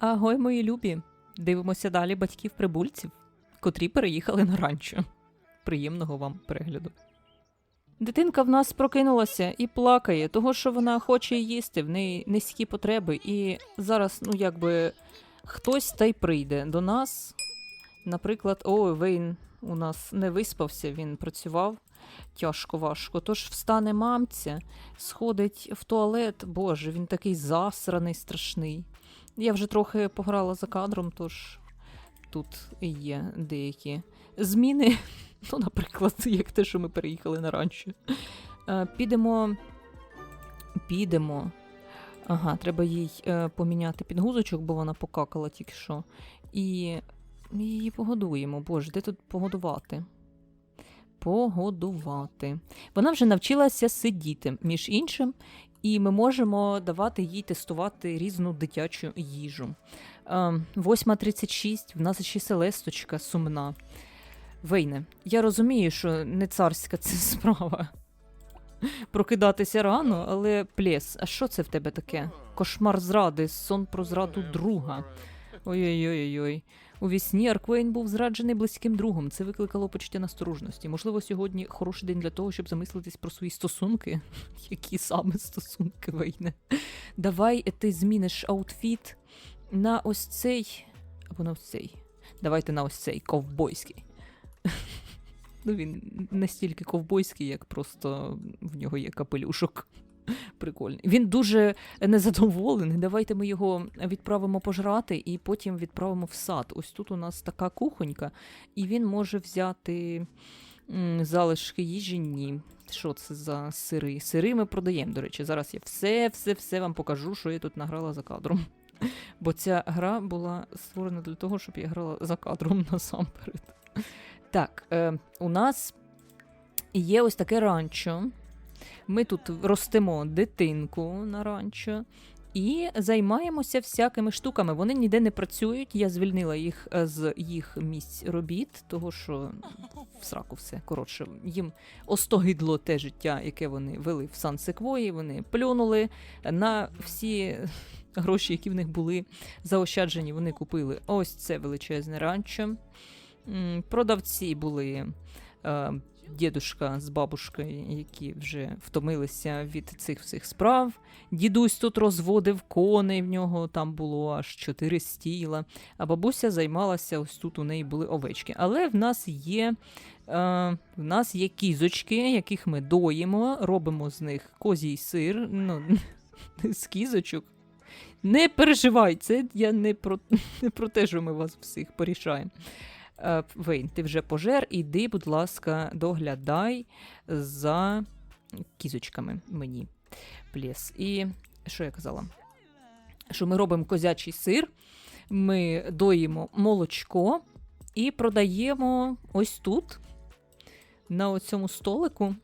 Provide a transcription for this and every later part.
Агой, мої любі. Дивимося далі батьків прибульців, котрі переїхали на ранчо. Приємного вам перегляду. Дитинка в нас прокинулася і плакає, того що вона хоче їсти, в неї низькі потреби, і зараз, ну якби хтось та й прийде до нас. Наприклад, о, Вейн у нас не виспався, він працював тяжко важко. Тож встане мамця, сходить в туалет. Боже, він такий засраний, страшний. Я вже трохи пограла за кадром, тож тут є деякі зміни. Ну, наприклад, як те, що ми переїхали на ранчо. Е, Підемо. Підемо. Ага, треба їй е, поміняти підгузочок, бо вона покакала тільки що. І ми її погодуємо. Боже, де тут погодувати? Погодувати. Вона вже навчилася сидіти, між іншим, і ми можемо давати їй тестувати різну дитячу їжу. Е, 8.36, в нас ще селесточка сумна. Вейне, я розумію, що не царська це справа. Прокидатися рано, але плес, а що це в тебе таке? Кошмар зради, сон про зраду друга. Ой-ой-ой. У вісні Арквейн був зраджений близьким другом. Це викликало почуття насторожності. Можливо, сьогодні хороший день для того, щоб замислитись про свої стосунки. Які саме стосунки, Вейне? Давай ти зміниш аутфіт на ось цей. Або на ось цей. Давайте на ось цей ковбойський. Ну, він настільки ковбойський, як просто в нього є капелюшок. Прикольний. Він дуже незадоволений. Давайте ми його відправимо пожрати і потім відправимо в сад. Ось тут у нас така кухонька, і він може взяти залишки їжі. Ні. Що це за сири? Сири ми продаємо, до речі. Зараз я все, все, все вам покажу, що я тут награла за кадром. Бо ця гра була створена для того, щоб я грала за кадром насамперед. Так, е, у нас є ось таке ранчо. Ми тут ростемо дитинку на ранчо і займаємося всякими штуками. Вони ніде не працюють. Я звільнила їх е, з їх місць робіт, того що в сраку все. Коротше, їм остогидло те життя, яке вони вели в сан секвої. Вони плюнули на всі гроші, які в них були заощаджені. Вони купили ось це величезне ранчо. Продавці були е, дідушка з бабушкою, які вже втомилися від цих всіх справ. Дідусь тут розводив коней, в нього там було аж чотири стіла. А бабуся займалася, ось тут у неї були овечки. Але в нас є. Е, в нас є кізочки, яких ми доїмо, робимо з них козій сир, ну, з кізочок. Не переживай, це я не про, не про те, що ми вас всіх порішаємо. Е, Вейн, ти вже пожер, іди, будь ласка, доглядай за кізочками мені. Плєс. І що я казала? Що ми робимо козячий сир, ми доїмо молочко і продаємо ось тут, на оцьому столику,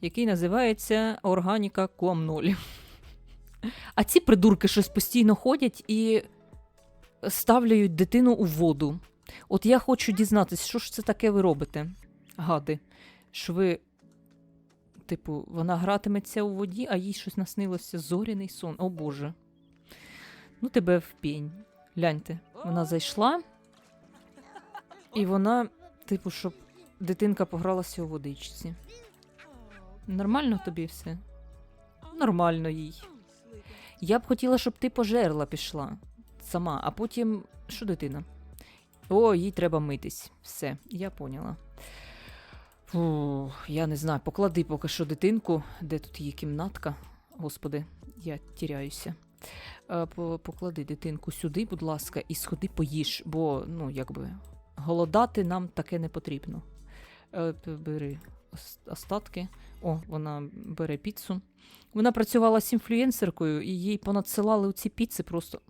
який називається Органіка Ком 0. А ці придурки щось постійно ходять і ставляють дитину у воду. От я хочу дізнатися, що ж це таке ви робите, гади? Що ви, типу, вона гратиметься у воді, а їй щось наснилося зоряний сон. О Боже. Ну, тебе в пінь. Гляньте, вона зайшла, і вона, типу, щоб дитинка погралася у водичці. Нормально тобі все? Нормально їй. Я б хотіла, щоб ти пожерла пішла сама, а потім. Що дитина? О, їй треба митись. Все, я поняла. Фу, я не знаю, поклади поки що дитинку, де тут її кімнатка. Господи, я тіряюся. Е, Поклади дитинку сюди, будь ласка, і сходи поїж, бо, ну, якби, голодати нам таке не потрібно. Е, Бери остатки. О, вона бере піцу. Вона працювала з інфлюенсеркою, і їй понадсилали ці піци просто.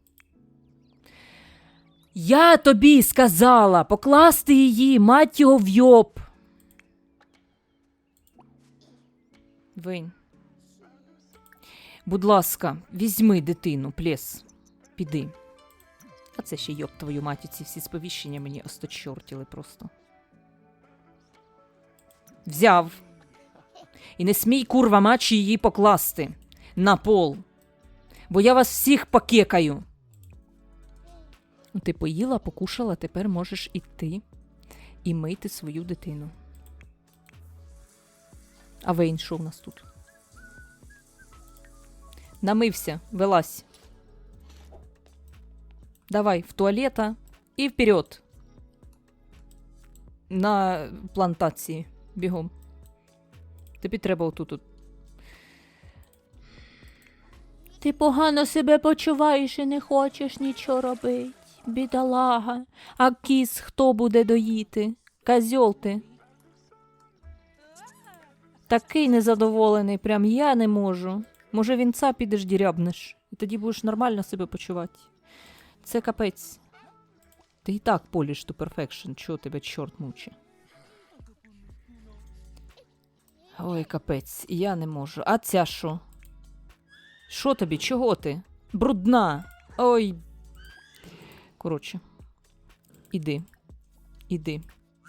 Я тобі сказала покласти її, мать його в йоб. Вейн. Будь ласка, візьми дитину, плес. Піди. А це ще йоб твою мать, ці всі сповіщення мені осточортіли просто. Взяв. І не смій, курва, мачі її покласти на пол. Бо я вас всіх покекаю. Ну, Ти поїла, покушала, тепер можеш іти і мити свою дитину. А Вейн, що в нас тут? Намився, вилазь. Давай в туалета і вперед. На плантації. Бігом. Тобі треба отут. от. Ти погано себе почуваєш і не хочеш нічого робити. Бідолага. А кіс хто буде доїти? Козьол ти. Такий незадоволений, прям я не можу. Може, вінца підеш дірябнеш, і тоді будеш нормально себе почувати. Це капець. Ти і так поліш ту перфекшн, чого тебе чорт мучить. Ой, капець, я не можу. А ця що? Що тобі? Чого ти? Брудна. Ой. Коротше. Іди. Іди.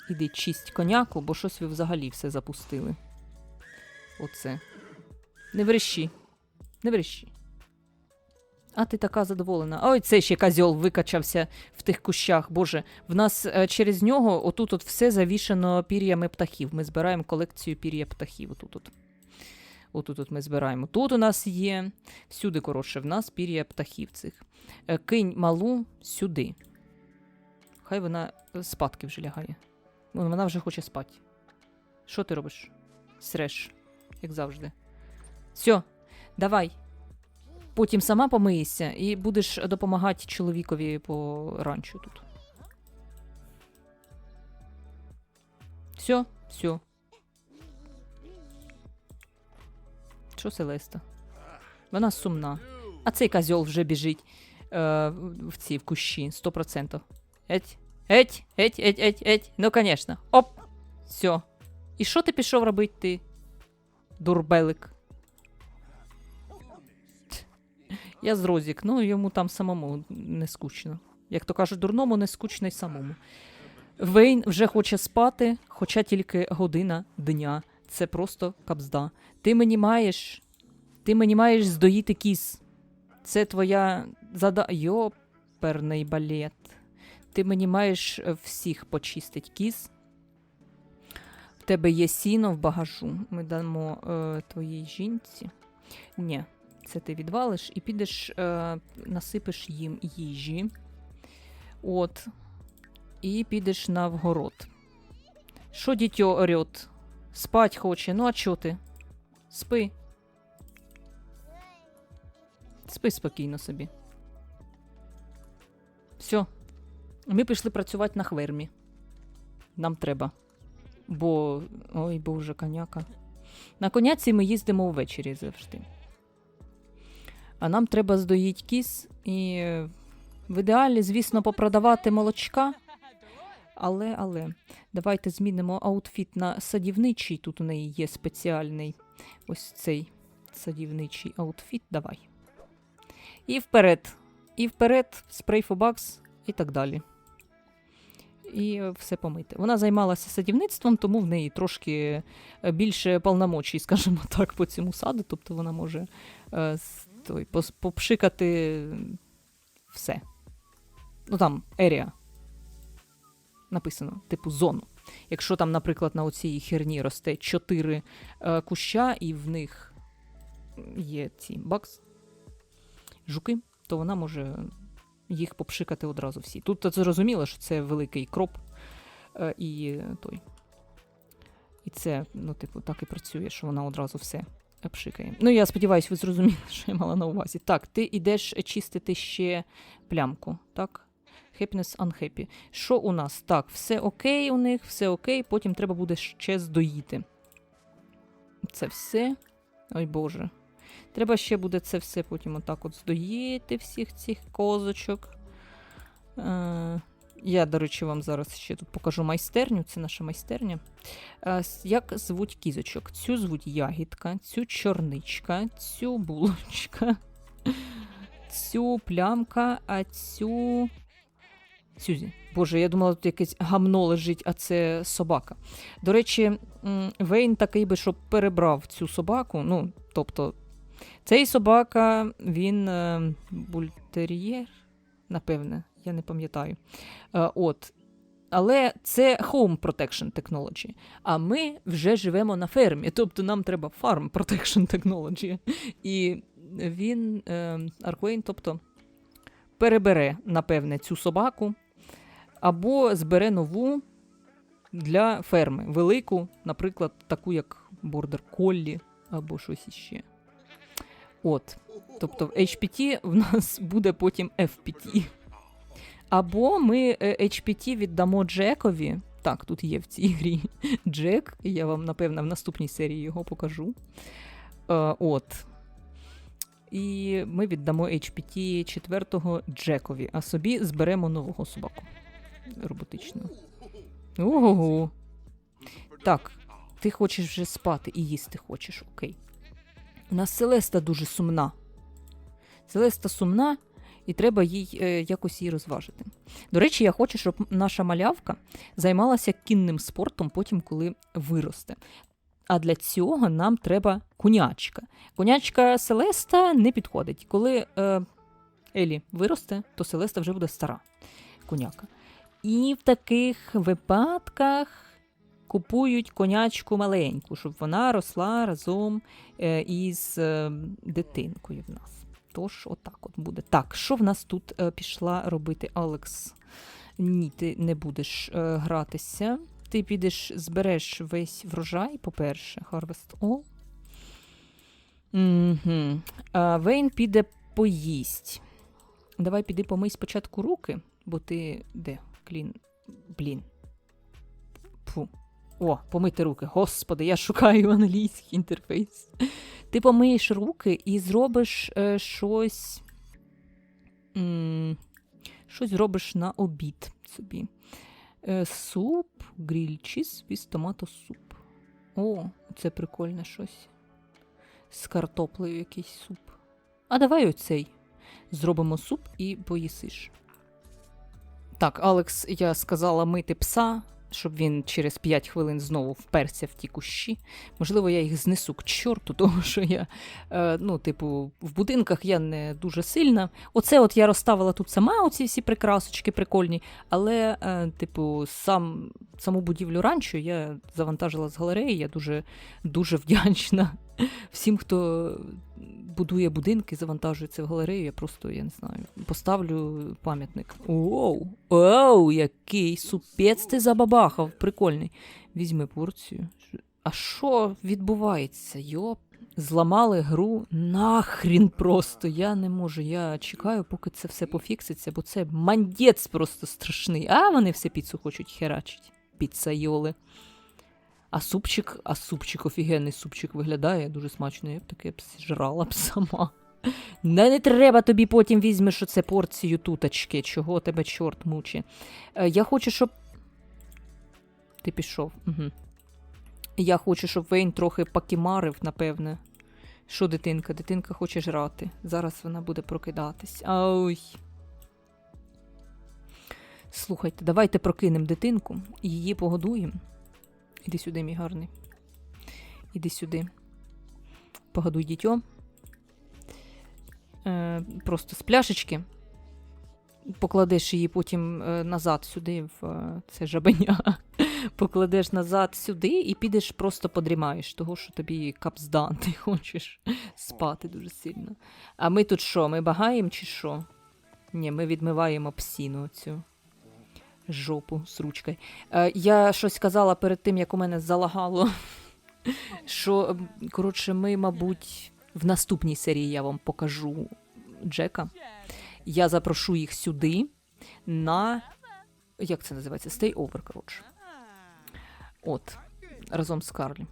Іди, чисть коняку, бо щось ви взагалі все запустили. Оце. Не верещи. Не верещи. А ти така задоволена. Ой, це ще козьол викачався в тих кущах. Боже, в нас е, через нього отут от все завішано пір'ями птахів. Ми збираємо колекцію пір'я птахів. Отут от. Отут от ми збираємо. Тут у нас є. Всюди, коротше, в нас пір'я птахів цих. Е, Кинь малу сюди. Хай вона спадки вже лягає. Вон, Вона вже хоче спати. Що ти робиш? Среш, як завжди. Все, давай. Потім сама помиєшся і будеш допомагати чоловікові по ранчу тут. Все, все. Що Селеста? Вона сумна. А цей козьол вже біжить е, в ці в кущі, 100%. Еть, еть, еть, еть, еть, еть. Ну, конечно. Оп! Все. І що ти пішов робити ти? Дурбелик. Я з Розік, ну йому там самому не скучно. Як то кажуть, дурному не скучно й самому. Вейн вже хоче спати, хоча тільки година дня. Це просто кабзда. Ти мені маєш. Ти мені маєш здоїти кіс. Це твоя зада. Йоперний балет. Ти мені маєш е, всіх почистить кіс. В тебе є сіно в багажу. Ми дамо е, твоїй жінці. Ні, це ти відвалиш і підеш, е, насипеш їм їжі. От. І підеш на вгород. Що дітьо орет? Спать хоче. Ну, а чо ти? Спи. Спи спокійно собі. Все. Ми пішли працювати на хвермі. Нам треба. Бо. Ой, боже, коняка. На коняці ми їздимо ввечері завжди. А нам треба здоїть кіс і е, в ідеалі, звісно, попродавати молочка. Але, але, давайте змінимо аутфіт на садівничий. Тут у неї є спеціальний ось цей садівничий аутфіт. Давай. І вперед. І вперед, спрей Фобакс і так далі. І все помити. Вона займалася садівництвом, тому в неї трошки е, більше повномочій, скажімо так, по цьому саду. Тобто вона може е, той, попшикати все. Ну там, ерія. Написано, типу, зону. Якщо там, наприклад, на оцій херні росте 4 е, куща, і в них є ці бакс, жуки, то вона може їх попшикати одразу всі. Тут зрозуміло, що це великий кроп е, і той. І це, ну, типу, так і працює, що вона одразу все пшикає. Ну, я сподіваюся, ви зрозуміли, що я мала на увазі. Так, ти йдеш чистити ще плямку, так? Happiness unhappy. Що у нас? Так, все окей у них, все окей, потім треба буде ще здоїти. Це все. Ой Боже. Треба ще буде це все потім отак от здоїти всіх цих козочок. Е, я, до речі, вам зараз ще тут покажу майстерню. Це наша майстерня. Е, як звуть кізочок? Цю звуть ягідка, цю чорничка, цю булочка, цю плямка, а цю. Сюзі. Боже, я думала, тут якесь гамно лежить, а це собака. До речі, Вейн такий би, щоб перебрав цю собаку. Ну, тобто, цей собака, він е, бультер'єр, напевне. я не пам'ятаю. Е, от. Але це Home Protection Technology. А ми вже живемо на фермі, тобто нам треба Farm Protection Technology. І він, е, Арквейн, тобто, перебере, напевне, цю собаку або збере нову для ферми. Велику, наприклад, таку, як Border Collie або щось іще. От. Тобто в HPT в нас буде потім FPT. Або ми е, HPT віддамо Джекові. Так, тут є в цій грі Джек. Я вам, напевно, в наступній серії його покажу. Е, от. І ми віддамо HPT четвертого Джекові, а собі зберемо нового собаку. Роботичного. Ого. Так, ти хочеш вже спати і їсти хочеш, окей. У нас Селеста дуже сумна. Селеста сумна, і треба їй е, якось її розважити. До речі, я хочу, щоб наша малявка займалася кінним спортом потім, коли виросте. А для цього нам треба конячка. Конячка Селеста не підходить. Коли е, Елі виросте, то Селеста вже буде стара коняка. І в таких випадках купують конячку маленьку, щоб вона росла разом е, із е, дитинкою в нас. Тож, отак от буде. Так, що в нас тут е, пішла робити Алекс? Ні, ти не будеш гратися. Ти підеш, збереш весь врожай, по-перше, Harvest All. Угу. А Вейн піде поїсть. Давай піди помий спочатку руки, бо ти де? Клін. Блін. Фу. О, помити руки. Господи, я шукаю англійський інтерфейс. Ти помиєш руки і зробиш е, щось. М- щось зробиш на обід собі. Е, суп, гриль чіз з томато суп. О, це прикольне щось. З картоплею якийсь суп. А давай оцей. Зробимо суп і поїсиш. Так, Алекс, я сказала мити пса, щоб він через 5 хвилин знову вперся в ті кущі. Можливо, я їх знесу к чорту, тому що я, е, ну, типу, в будинках я не дуже сильна. Оце от я розставила тут сама, оці всі прикрасочки прикольні, але, е, типу, сам, саму будівлю ранчо я завантажила з галереї. Я дуже, дуже вдячна всім, хто будує будинки, завантажує це в галерею. Я просто, я не знаю, поставлю пам'ятник. Оу, оу, який супець ти забабахав, прикольний. Візьми порцію. А що відбувається? Йоп. Зламали гру нахрін просто. Я не можу. Я чекаю, поки це все пофікситься, бо це мандець просто страшний. А вони все піцу хочуть херачить. Піцайоли. А супчик, а супчик, офігенний супчик виглядає дуже смачно. Я б таке б зжрала б сама. Не, не треба тобі потім візьмеш оце порцію туточки, чого тебе чорт мучить. Е, я хочу, щоб. Ти пішов. Угу. Я хочу, щоб Вейн трохи покімарив, напевне. Що дитинка? Дитинка хоче жрати. Зараз вона буде прокидатись. Ой. Слухайте, давайте прокинемо дитинку її погодуємо. Іди сюди, мій гарний. Іди сюди. Погодуй дітьо. Е, Просто з пляшечки. Покладеш її потім е, назад сюди, в е, це жабеня. Покладеш назад сюди і підеш просто подрімаєш, того, що тобі капздан, ти хочеш спати дуже сильно. А ми тут що? Ми багаємо чи що? Ні, ми відмиваємо псіну цю жопу з ручкою. Е, я щось казала перед тим, як у мене залагало. Що, коротше, ми, мабуть, в наступній серії я вам покажу Джека. Я запрошу їх сюди на. Як це називається? Stay over, коротше. От, разом з Карлі.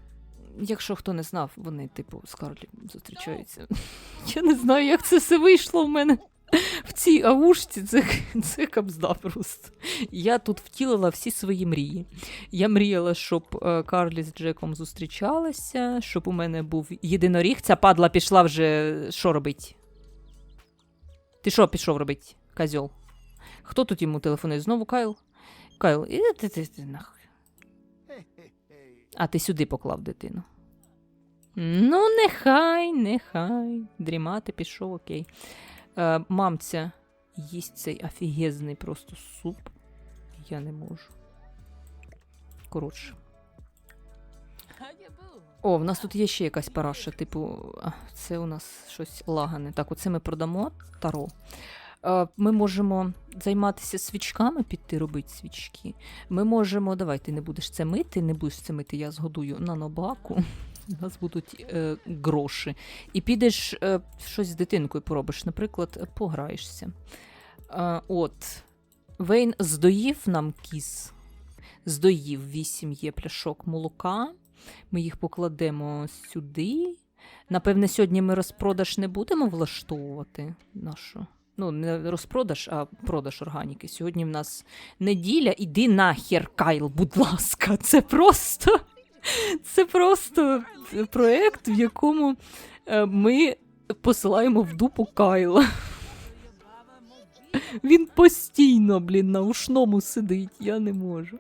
Якщо хто не знав, вони, типу, з Карлі зустрічаються. Я не знаю, як це все вийшло в мене в цій аушці. Це, це кабзда просто. Я тут втілила всі свої мрії. Я мріяла, щоб е, Карлі з Джеком зустрічалися, щоб у мене був єдиноріг. Ця падла пішла вже. Що робить? Ти що пішов робити, козьол? Хто тут йому телефонує? Знову Кайл? Кайл, іди ти, ти, ти нахуй. А ти сюди поклав дитину. Ну, нехай, нехай. Дрімати пішов, окей. Е, мамця, їсть цей офігезний просто суп. Я не можу. Коротше. О, в нас тут є ще якась параша, типу, це у нас щось лагане. Так, оце ми продамо таро. Е, Ми можемо займатися свічками, піти робити свічки. Ми можемо, давай, ти не будеш це мити, не будеш це мити, я згодую на нобаку. У нас будуть е, гроші. І підеш е, щось з дитинкою поробиш, наприклад, пограєшся. Е, от, Вейн здоїв нам кіз. Здоїв 8 є пляшок молока. Ми їх покладемо сюди. Напевне, сьогодні ми розпродаж не будемо влаштовувати нашу. Ну, не розпродаж, а продаж органіки. Сьогодні в нас неділя. Іди нахер, Кайл, будь ласка. Це просто. Це просто проєкт, в якому е, ми посилаємо в дупу Кайла. Він постійно, блін, на ушному сидить, я не можу.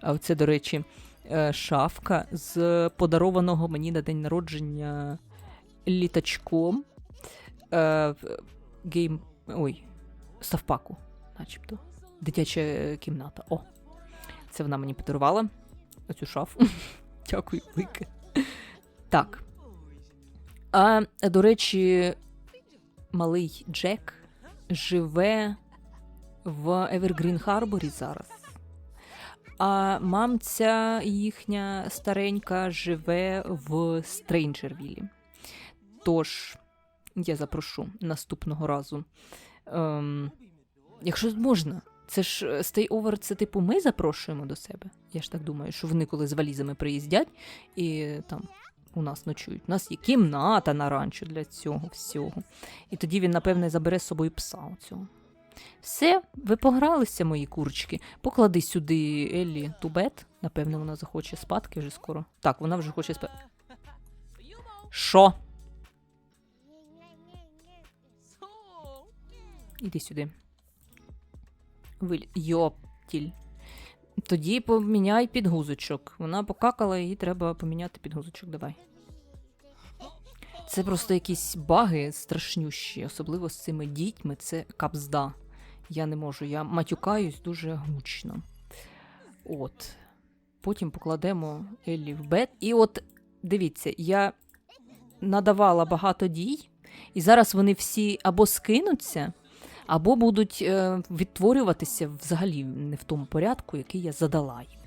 А оце, до речі, е, шафка з подарованого мені на день народження літачком. Е, гейм. Ой, ставпаку, начебто. Дитяча кімната. О! Це вона мені подарувала. Оцю шафу. Дякую, велике. Так. А, до речі, малий Джек живе в Евергрін Харборі зараз. А мамця їхня старенька живе в Стрейнджервілі. Тож, я запрошу наступного разу. Ем, якщо можна, це ж е, стей-овер, це типу ми запрошуємо до себе. Я ж так думаю, що вони коли з валізами приїздять і там у нас ночують. У нас є кімната на ранчо для цього всього. І тоді він, напевне, забере з собою пса оцього. Все, ви погралися, мої курочки. Поклади сюди Еллі тубет. Напевне, вона захоче спадки вже скоро. Так, вона вже хоче спати. Що? Іди сюди. Виль... Йоптіль. Тоді поміняй підгузочок. Вона покакала, їй треба поміняти підгузочок. Давай. Це просто якісь баги страшнющі, особливо з цими дітьми. Це капзда. Я не можу, я матюкаюсь дуже гучно. От. Потім покладемо Еллі в бед. І от дивіться, я надавала багато дій, і зараз вони всі або скинуться, або будуть е, відтворюватися взагалі не в тому порядку, який я задала їм.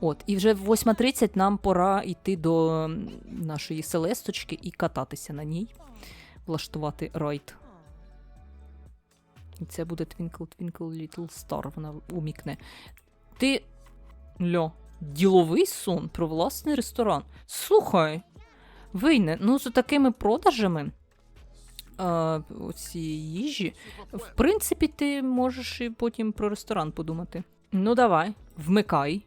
От, і вже в 8.30 нам пора йти до нашої селесточки і кататися на ній, влаштувати райд. Це буде Twinkle Twinkle Little Star, вона умікне. Ти. Льо, діловий сон про власний ресторан. Слухай, вийне, ну з такими продажами цієї їжі, в принципі, ти можеш і потім про ресторан подумати. Ну, давай, вмикай.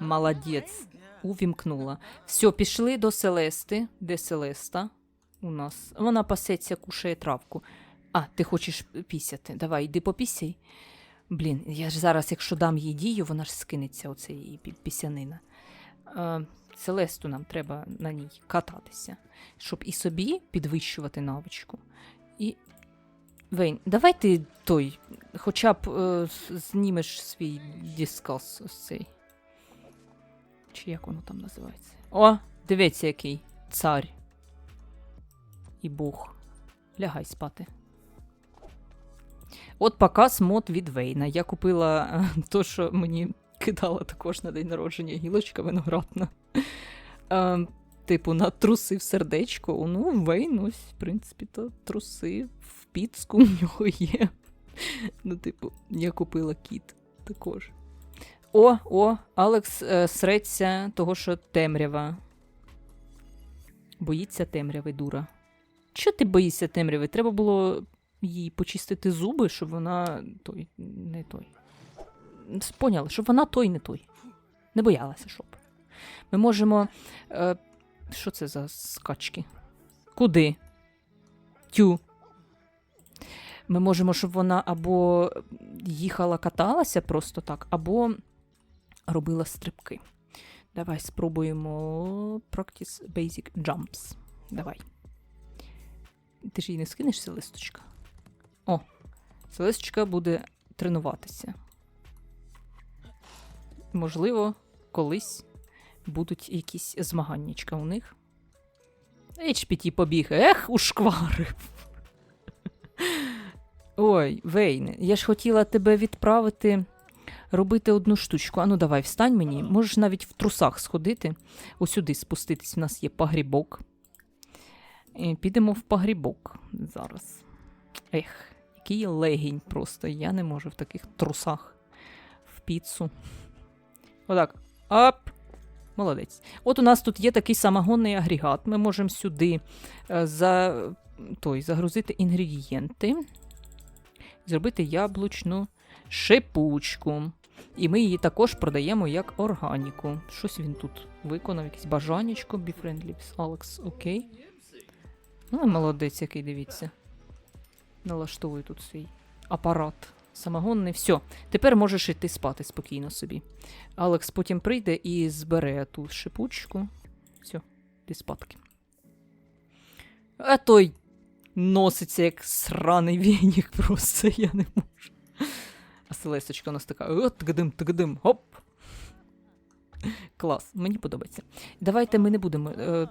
Молодець. Увімкнула. Все, пішли до Селести. Де Селеста? У нас. Вона пасеться, кушає травку. А, ти хочеш пісяти. Давай, йди попісяй. Блін, я ж зараз, якщо дам їй дію, вона ж скинеться, оце її пі- пісянина. Селесту нам треба на ній кататися, щоб і собі підвищувати навичку. І. Вейн, давай ти той, хоча б е, знімеш свій дискас ось цей. Чи як воно там називається? О, дивіться, який цар. І Бог. Лягай спати. От показ мод від Вейна. Я купила е, то, що мені кидала також на день народження гілочка виноградна. Е, типу, на труси в сердечко. Ну, Вейн, ось, в принципі, то труси в піцку в нього є. Ну, типу, я купила кіт також. О, о, Алекс е, среться того, що темрява. Боїться темряви, дура. Чого ти боїшся темряви? Треба було їй почистити зуби, щоб вона той, не той. Поняли, щоб вона той не той. Не боялася, щоб. Ми можемо. Е, що це за скачки? Куди? Тю. Ми можемо, щоб вона або їхала, каталася просто так, або робила стрибки. Давай спробуємо Practice Basic Jumps. Давай. Ти ж її не скинешся, листочка? Селесочка буде тренуватися. Можливо, колись будуть якісь змаганнячка у них. HPT побіг. Ех, ушкварив. Ой, Вейн, я ж хотіла тебе відправити робити одну штучку. Ану, давай, встань мені. Можеш навіть в трусах сходити. Усюди спуститись. У нас є пагрібок. І підемо в пагрібок зараз. Ех, який легінь просто. Я не можу в таких трусах в піцу. Отак. Оп! Молодець. От у нас тут є такий самогонний агрегат. Ми можемо сюди е, за, той, загрузити інгредієнти, зробити яблучну шипучку. І ми її також продаємо як органіку. Щось він тут виконав, якесь бажанечко. Be friendly with Alex, окей. Ну, молодець, який дивіться. Налаштовую тут свій апарат. Самогонний. Все. Тепер можеш йти спати спокійно собі. Алекс потім прийде і збере ту шипучку. Все, ти спадки. А той носиться як сраний вінік, просто я не можу. А Селесточка у нас така: о, тгдим, тгдим, хоп. Клас, мені подобається. Давайте ми не будемо е,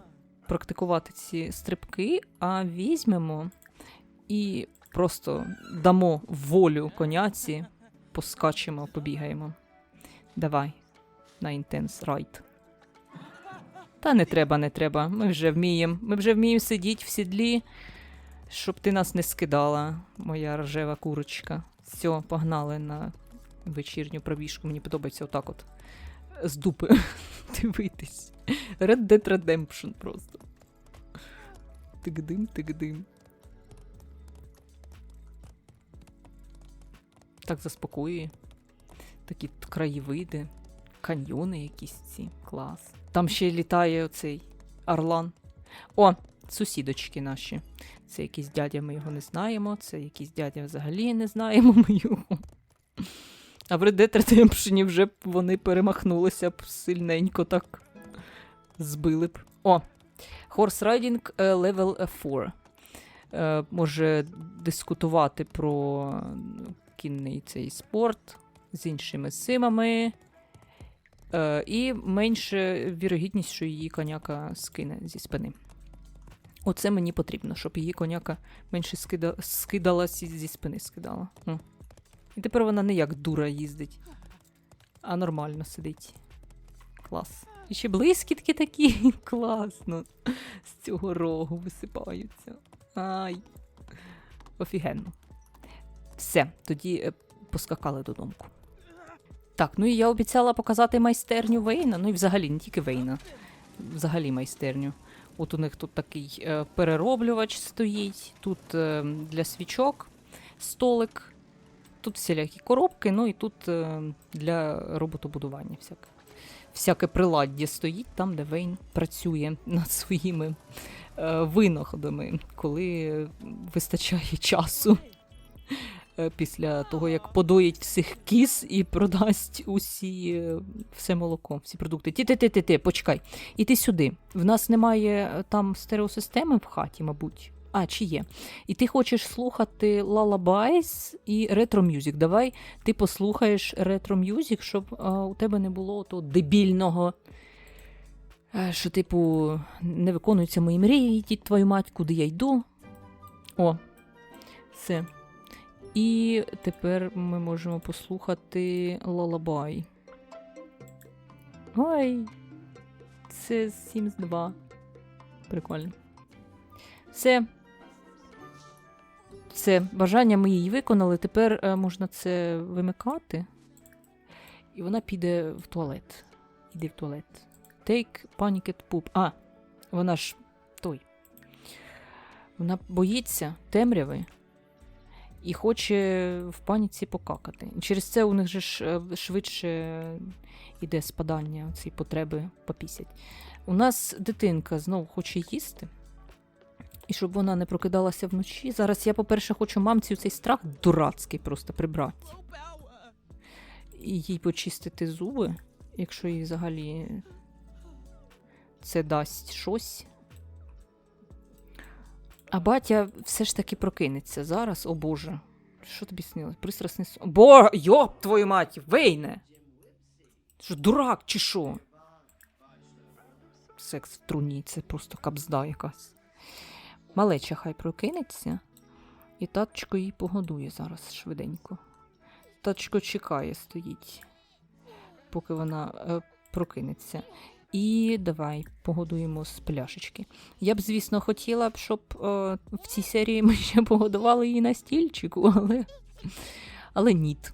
практикувати ці стрибки, а візьмемо і просто дамо волю коняці, поскачемо, побігаємо. Давай, на інтенс райд. Та не треба, не треба. Ми вже вміємо. Ми вже вміємо сидіти в сідлі, щоб ти нас не скидала, моя рожева курочка. Все, погнали на вечірню пробіжку. Мені подобається отак от. З дупи дивитись. Red Dead Redemption просто. Тик-дим, тик-дим. Так заспокоює. Такі краєвиди, каньйони якісь ці. Клас. Там ще літає оцей Орлан. О, сусідочки наші. Це якийсь дядя, ми його не знаємо. Це якийсь дядя взагалі не знаємо ми його. А в Red вже б вони перемахнулися б сильненько так. Збили б. О! Horse Riding е, Level 4. Е, може дискутувати про кінний цей спорт з іншими симами. Е, і менше вірогідність, що її коняка скине зі спини. Оце мені потрібно, щоб її коняка менше скида... скидалась зі спини скидала. О. І тепер вона не як дура їздить, а нормально сидить. Клас. І ще блискітки такі. Класно. З цього рогу висипаються. Ай. Офігенно. Все, тоді е, поскакали додому. Так, ну і я обіцяла показати майстерню Вейна. Ну і взагалі не тільки Вейна. Взагалі майстерню. От у них тут такий е, перероблювач стоїть, тут е, для свічок столик, тут всілякі коробки, ну і тут е, для роботобудування всяке. Всяке приладдя стоїть там, де Вейн працює над своїми е, винаходами, коли вистачає часу. Е, Після того, як подоїть всіх кіз і продасть усі е, все молоко, всі продукти. Ті, ти, ти, ти, ти, почекай. Іди сюди. В нас немає е, там стереосистеми в хаті, мабуть. А, чи є? І ти хочеш слухати лалабайс і ретро-мюзик. Давай ти послухаєш ретро-мюзик, щоб а, у тебе не було того дебільного. Що, типу, не виконуються мої мрії, йдіть твою мать, куди я йду. О, все. І тепер ми можемо послухати лалабай. Ой, це Sims 2. Прикольно. Все. Все, бажання ми її виконали. Тепер е, можна це вимикати. І вона піде в туалет. Іди в туалет. Take panicked poop. А, вона ж той. Вона боїться темряви і хоче в паніці покакати. Через це у них же е, швидше йде спадання цієї потреби попісять. У нас дитинка знову хоче їсти. І щоб вона не прокидалася вночі. Зараз я, по-перше, хочу мамці цей страх дурацький просто прибрати. І їй почистити зуби, якщо їй взагалі це дасть щось. А батя все ж таки прокинеться зараз, о Боже. Що тобі снилось? Пристрасний сон. Бо, йоп, твою мать, Вейне! Що, дурак чи що? Секс в труні, це просто кабзда якась. Малеча хай прокинеться, і таточко її погодує зараз швиденько. Таточко чекає, стоїть, поки вона е, прокинеться. І давай погодуємо з пляшечки. Я б, звісно, хотіла б, щоб е, в цій серії ми ще погодували її на стільчику, але, але ніт.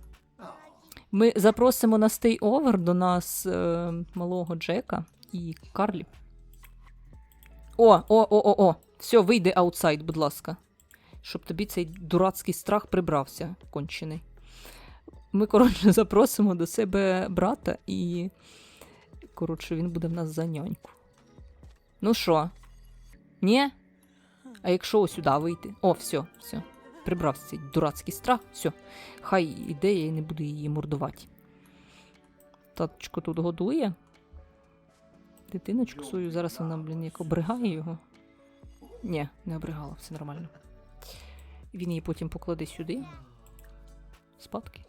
Ми запросимо на стей овер до нас е, малого Джека і Карлі. О, о, о, о, о. Все, вийди аутсайд, будь ласка. Щоб тобі цей дурацький страх прибрався, кончений. Ми, коротше, запросимо до себе брата і. Коротше, він буде в нас за няньку. Ну що? Ні? А якщо сюди вийти? О, все, все. Прибрався цей дурацький страх. Все. Хай іде, я не буду її мордувати. Таточко тут годує. Дитиночку свою, зараз вона, блін, як обригає його. Ні, не обригала, все нормально. Він її потім покладе сюди. Спадки.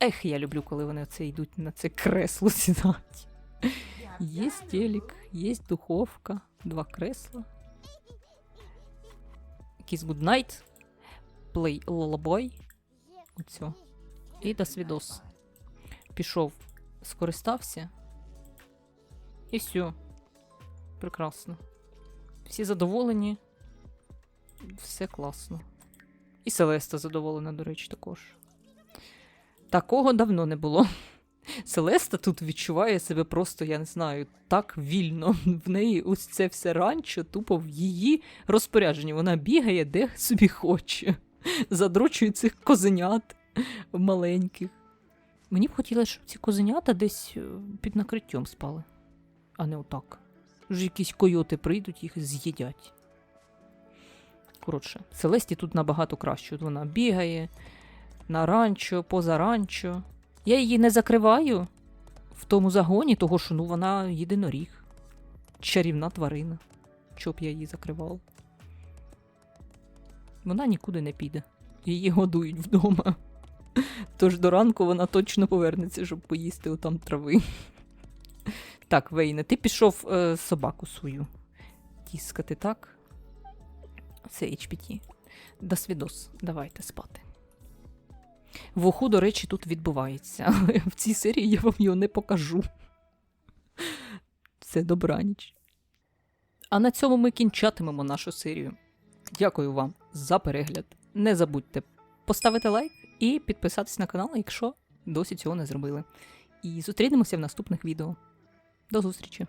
Ех, я люблю, коли вони це йдуть на це кресло сідають. Є телек, є духовка, два кресла. Kiss Goodnight, Play Lullaby. Оцю. І до свідос. Пішов, скористався. І все. Прекрасно. Всі задоволені. Все класно. І Селеста задоволена, до речі, також. Такого давно не було. Селеста тут відчуває себе просто, я не знаю, так вільно. В неї ось це все ранчо, тупо в її розпорядженні. Вона бігає де собі хоче. Задрочує цих козенят маленьких. Мені б хотілося, щоб ці козенята десь е, під накриттям спали, а не отак. Вже якісь койоти прийдуть, їх з'їдять. Коротше, Селесті тут набагато краще. От Вона бігає на ранчо, поза ранчо. Я її не закриваю в тому загоні, того що ну, вона єдиноріг. Чарівна тварина. Чоб я її закривав. Вона нікуди не піде. Її годують вдома. Тож до ранку вона точно повернеться, щоб поїсти отам трави. Так, Вейне, ти пішов е, собаку свою тіскати, так? Це HPT. До свідос, давайте спати. В до речі, тут відбувається, в цій серії я вам його не покажу. Це добраніч. А на цьому ми кінчатимемо нашу серію. Дякую вам за перегляд. Не забудьте поставити лайк і підписатись на канал, якщо досі цього не зробили. І зустрінемося в наступних відео. До зустрічі!